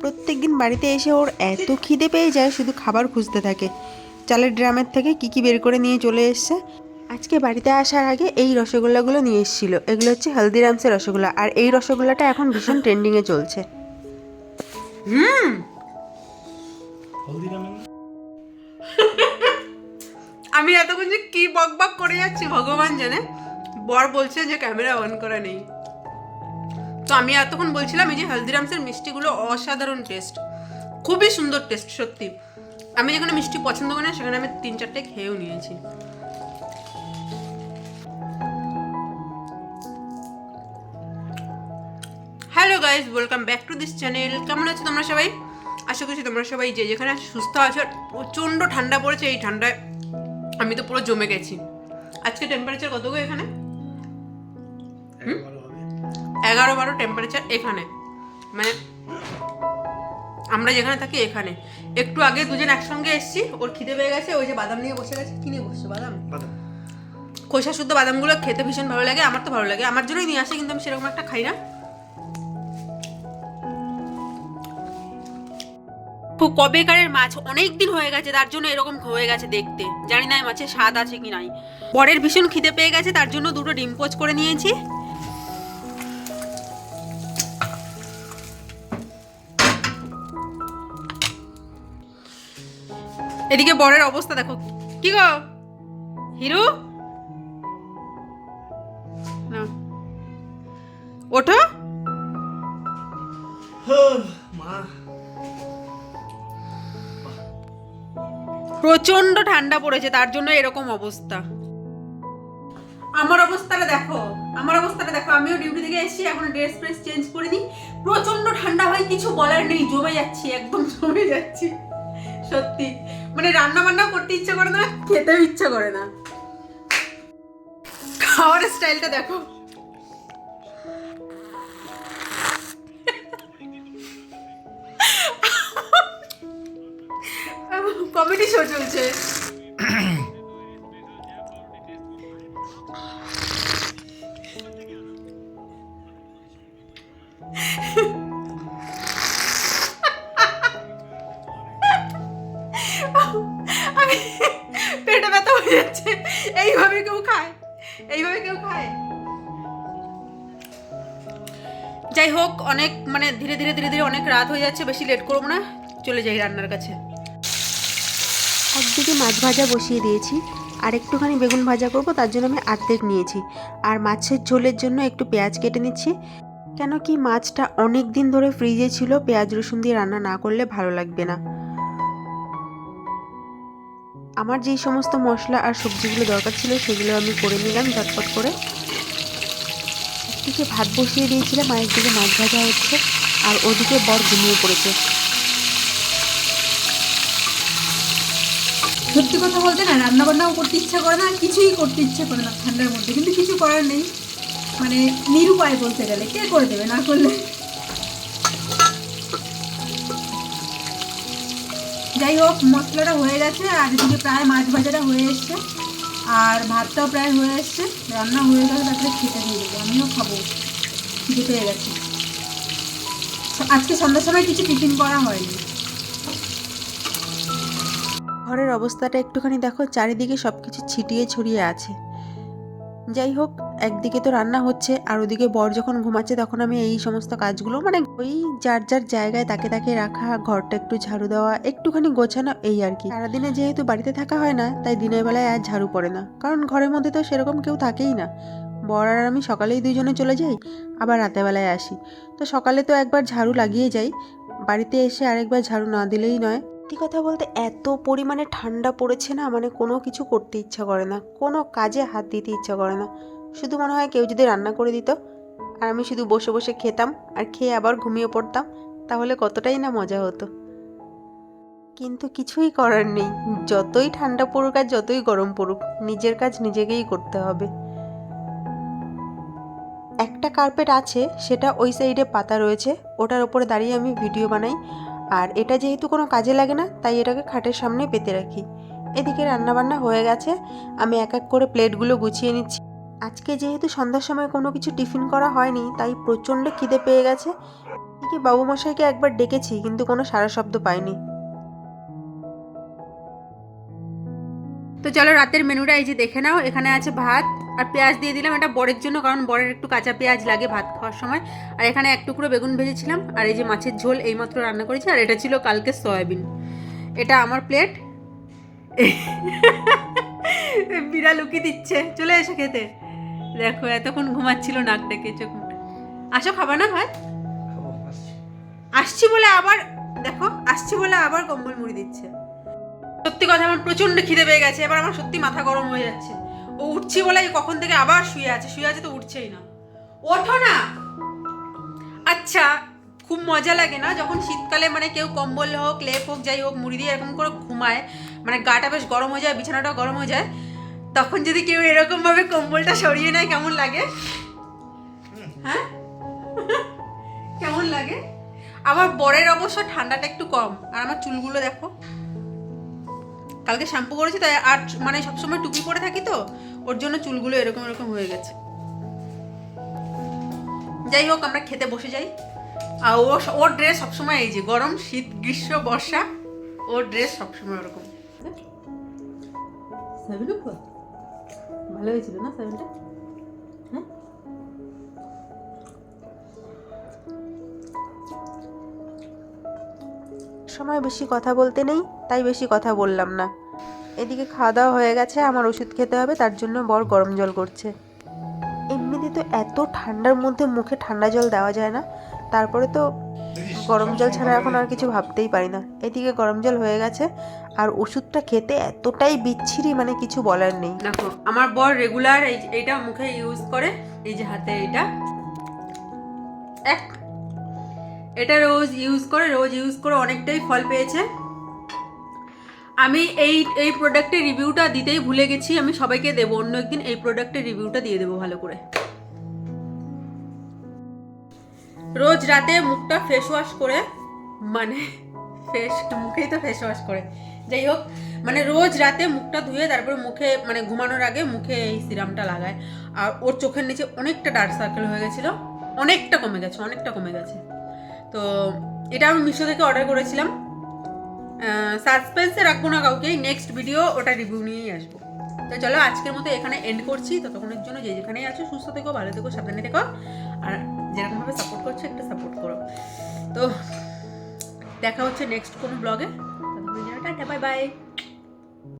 প্রত্যেক দিন বাড়িতে এসে ওর এত খিদে পেয়ে যায়, শুধু খাবার খুঁজতে থাকে। চালের ড্রামের থেকে কি কি বের করে নিয়ে চলে এসছে? আজকে বাড়িতে আসার আগে এই রসগোল্লাগুলো নিয়ে এসেছিল। এগুলো হচ্ছে হলদিরামসের রসগোল্লা, আর এই রসগোল্লাটা এখন ভীষণ ট্রেন্ডিংয়ে চলছে। হুম! আমি এতক্ষণ যে কি বক বক করে যাচ্ছি, ভগবান জানে। বর বলছে যে ক্যামেরা অন করা নেই। তো আমি এতক্ষণ বলছিলাম এই যে হলদিরামসের মিষ্টিগুলো অসাধারণ টেস্ট খুবই সুন্দর টেস্ট সত্যি। আমি যেখানে মিষ্টি পছন্দ করি না, সেখানে আমি তিন চারটে খেয়েও নিয়েছি। Hello guys welcome back to this channel কেমন আছো তোমরা সবাই? আশা করছি তোমরা সবাই যে যেখানে সুস্থ আছো। প্রচণ্ড ঠান্ডা পড়েছে, এই ঠান্ডায় আমি তো পুরো জমে গেছি। আজকে টেম্পারেচার কত গো এখানে? এগারো বারো টেম্পারেচার এখানে। মানে আমরা যেখানে থাকি এখানে। একটু আগে দুজন একসঙ্গে এসেছি ওর খিদে পেয়ে গেছে ওই যে বাদাম নিয়ে বসে গেছে। কি নিয়ে বসছে বাদাম? খোসা শুদ্ধ বাদামগুলো খেতে ভীষণ ভালো লাগে আমার তো ভালো লাগে। আমার জন্যই নিয়ে আসে কিন্তু আমি সেরকম একটা খাই না। কবেকারের মাছ? অনেক দিন হয়ে গেছে তার জন্য এরকম হয়ে গেছে দেখতে। জানি না মাছের স্বাদ আছে কি নাই। বরের ভীষণ খিদে পেয়ে গেছে তার জন্য দুটো ডিম পোচ করে নিয়েছি। এদিকে বরের অবস্থা দেখো। কি গো? হিরু? ওঠো। প্রচণ্ড ঠান্ডা পড়েছে, তার জন্য এরকম অবস্থা। আমার অবস্থাটা দেখো, আমার অবস্থাটা দেখো। আমিও ডিউটি থেকে এসেছি, এখন ড্রেস ফ্রেস চেঞ্জ করে নিই প্রচণ্ড ঠান্ডা হয়, কিছু বলার নেই, জমে যাচ্ছি, একদম জমে যাচ্ছি। সত্যি। মানে রান্না বান্না করতে ইচ্ছা করে না? খেতেও ইচ্ছা করে না। খাওয়ার স্টাইলটা দেখো। কমেডি শো চলছে। এইভাবে কেউ খায়? যাই হোক অনেক মানে ধীরে ধীরে ধীরে ধীরে অনেক রাত হয়ে যাচ্ছে বেশি লেট করব না। চলে যাই রান্নার কাছে। একদিকে মাছ ভাজা বসিয়ে দিয়েছি আর একটুখানি বেগুন ভাজা করব তার জন্য আমি আর্ধেক নিয়েছি। আর মাছের ঝোলের জন্য একটু পেঁয়াজ কেটে নিচ্ছি। কেন কি মাছটা অনেক দিন ধরে ফ্রিজে ছিল পেঁয়াজ রসুন দিয়ে রান্না না করলে ভালো লাগবে না। আমার যেই সমস্ত মশলা আর সবজিগুলো দরকার ছিল সেগুলো আমি করে নিলাম ঝটপট করে। একদিকে ভাত বসিয়ে দিয়েছিলাম আর একদিকে মাছ ভাজা হচ্ছে, আর ওদিকে বর ঘুমিয়ে পড়েছে। সত্যি কথা বলতে না রান্না বান্নাও করতে ইচ্ছা করে না কিছুই করতে ইচ্ছা করে না ঠান্ডার মধ্যে, কিন্তু কিছু করার নেই। মানে নিরুপায় বলতে গেলে, কে করে দেবে না করলে? যাই হোক, মশলাটা হয়ে গেছে, আর এদিকে প্রায় মাছ ভাজাটা হয়ে এসছে। আর ভাতটাও প্রায় হয়ে এসছে। রান্না হয়ে গেলে তারপরে খেতে দিয়ে দেবো। আমিও খাব। খিদে পেয়ে গেছি। আজকে সন্ধ্যার সময় কিছু টিফিন করা হয়নি। ঘরের অবস্থাটা একটুখানি দেখো, চারিদিকে সব কিছু ছিটিয়ে ছড়িয়ে আছে। যাই হোক, একদিকে তো রান্না হচ্ছে, আর ওদিকে বর যখন ঘুমাচ্ছে তখন আমি এই সমস্ত কাজগুলো মানে ওই যার যার জায়গায় তাকে তাকে রাখা, ঘরটা একটু ঝাড়ু দেওয়া, একটুখানি গোছানো, এই আর কি। সারাদিনে যেহেতু বাড়িতে থাকা হয় না, তাই দিনের বেলায় আর ঝাড়ু পড়ে না। কারণ ঘরের মধ্যে তো সেরকম কেউ থাকেই না। বর আর আমি সকালেই দুইজনে চলে যাই, আবার রাতেবেলায় আসি। তো সকালে তো একবার ঝাড়ু লাগিয়ে যাই, বাড়িতে এসে আরেকবার ঝাড়ু না দিলেই নয়। সত্যি কথা বলতে এত পরিমাণে ঠান্ডা পড়েছে না মানে কোনো কিছু করতে ইচ্ছা করে না, কোনো কাজে হাত দিতে ইচ্ছা করে না। শুধু মনে হয় কেউ যদি রান্না করে দিত, আর আমি শুধু বসে বসে খেতাম আর খেয়ে আবার ঘুমিয়ে পড়তাম, তাহলে কতটাই না মজা হতো। কিন্তু কিছুই করার নেই, যতই ঠান্ডা পড়ুক আর যতই গরম পড়ুক, নিজের কাজ নিজেকেই করতে হবে। একটা কার্পেট আছে, সেটা ওই সাইডে পাতা রয়েছে, ওটার ওপরে দাঁড়িয়ে আমি ভিডিও বানাই আর এটা যেহেতু কোনো কাজে লাগে না, তাই এটাকে খাটের সামনে পেতে রাখি। এদিকে রান্নাবান্না হয়ে গেছে, আমি এক এক করে প্লেটগুলো গুছিয়ে নিচ্ছি। আজকে যেহেতু সন্ধ্যার সময় কোনো কিছু টিফিন করা হয়নি, তাই প্রচণ্ড খিদে পেয়ে গেছে। এদিকে বাবুমশাইকে একবার ডেকেছি, কিন্তু কোনো সারা শব্দ পাইনি। তো চলো রাতের মেনুটা এই যে দেখে নাও। এখানে আছে ভাত আর পেঁয়াজ দিয়ে দিলাম এটা বরের জন্য কারণ বরের একটু কাঁচা পেঁয়াজ লাগে ভাত খাওয়ার সময়। আর এখানে এক টুকরো বেগুন ভেজেছিলাম আর এই যে মাছের ঝোল এইমাত্র রান্না করেছি আর এটা ছিল কালকে সয়াবিন। এটা আমার প্লেট। বিড়াল লুকি দিচ্ছে। চলে এসে খেতে। দেখো এতক্ষণ ঘুমাচ্ছিল নাক ডেকে চোখ আসো খাবা না ভাত আসছি বলে আবার দেখো আসছি বলে আবার কম্বল মুড়ি দিচ্ছে। সত্যি কথা, আমার প্রচণ্ড খিদে পেয়ে গেছে। এবার আমার সত্যি মাথা গরম হয়ে যাচ্ছে। ও উঠছি বলে কখন থেকে আবার শুয়ে আছে শুয়ে আছে তো উঠছেই না। ওঠো না! আচ্ছা খুব মজা লাগে না? যখন শীতকালে মানে কেউ কম্বল হোক, লেপ হোক, যাই হোক, মুড়ি দিয়ে এরকম করে ঘুমায় মানে গাটা বেশ গরম হয়ে যায় বিছানাটা গরম হয়ে যায়, তখন যদি কেউ এরকম ভাবে কম্বলটা সরিয়ে নেয়, কেমন লাগে? হ্যাঁ? কেমন লাগে? আমার বরের অবশ্য ঠান্ডাটা একটু কম। আর আমার চুলগুলো দেখো। কালকে শ্যাম্পু করেছি তাই আর মানে সবসময় টুপি পরে থাকি তো ওর জন্য চুলগুলো এরকম এরকম হয়ে গেছে। যাই হোক আমরা খেতে বসে যাই। আর ও ওর ড্রেস সবসময় এই যে গরম শীত গ্রীষ্ম বর্ষা ওর ড্রেস সবসময় ওরকম। ভালো হয়েছিল না সেভেনটা হ্যাঁ? সময় বেশি কথা বলতে নেই। তাই বেশি কথা বললাম না। এদিকে খাওয়া দাওয়া হয়ে গেছে, আমার ওষুধ খেতে হবে, তার জন্য বর গরম জল করছে। এমনিতে তো এত ঠান্ডার মধ্যে মুখে ঠান্ডা জল দেওয়া যায় না, তারপরে তো গরম জল ছাড়া এখন আর কিছু ভাবতেই পারি না। এদিকে গরম জল হয়ে গেছে, আর ওষুধটা খেতে এতটাই বিচ্ছিরি মানে কিছু বলার নেই। দেখো, আমার বর রেগুলার এই, এইটা মুখে ইউজ করে, এই যে হাতে এটা। এক, এটা রোজ ইউজ করে, রোজ ইউজ করে অনেকটাই ফল পেয়েছে। আমি এই এই প্রোডাক্টের রিভিউটা দিতেই ভুলে গেছি, আমি সবাইকে দেবো, অন্য একদিন এই প্রোডাক্টের রিভিউটা দিয়ে দেবো ভালো করে। রোজ রাতে মুখটা ফেস ওয়াশ করে মানে ফেস মুখেই তো ফেস ওয়াশ করে। যাই হোক মানে রোজ রাতে মুখটা ধুয়ে তারপরে মুখে মানে ঘুমানোর আগে মুখে এই সিরামটা লাগায়। আর ওর চোখের নিচে অনেকটা ডার্ক সার্কেল হয়ে গেছিল, অনেকটা কমে গেছে, অনেকটা কমে গেছে। তো এটা আমি মিশো থেকে অর্ডার করেছিলাম। সাসপেন্সে রাখব না কাউকে নেক্সট ভিডিও ওটা রিভিউ নিয়েই আসব। তো চলো, আজকের মতো এখানে এন্ড করছি। ততক্ষণের জন্য যে যেখানেই আছো, সুস্থ থেকো, ভালো থেকো, সাবধানে থেকো। আর যেরকমভাবে সাপোর্ট করছ, একটা সাপোর্ট করো। তো দেখা হচ্ছে নেক্সট কোনো ব্লগে টাটা বাই বাই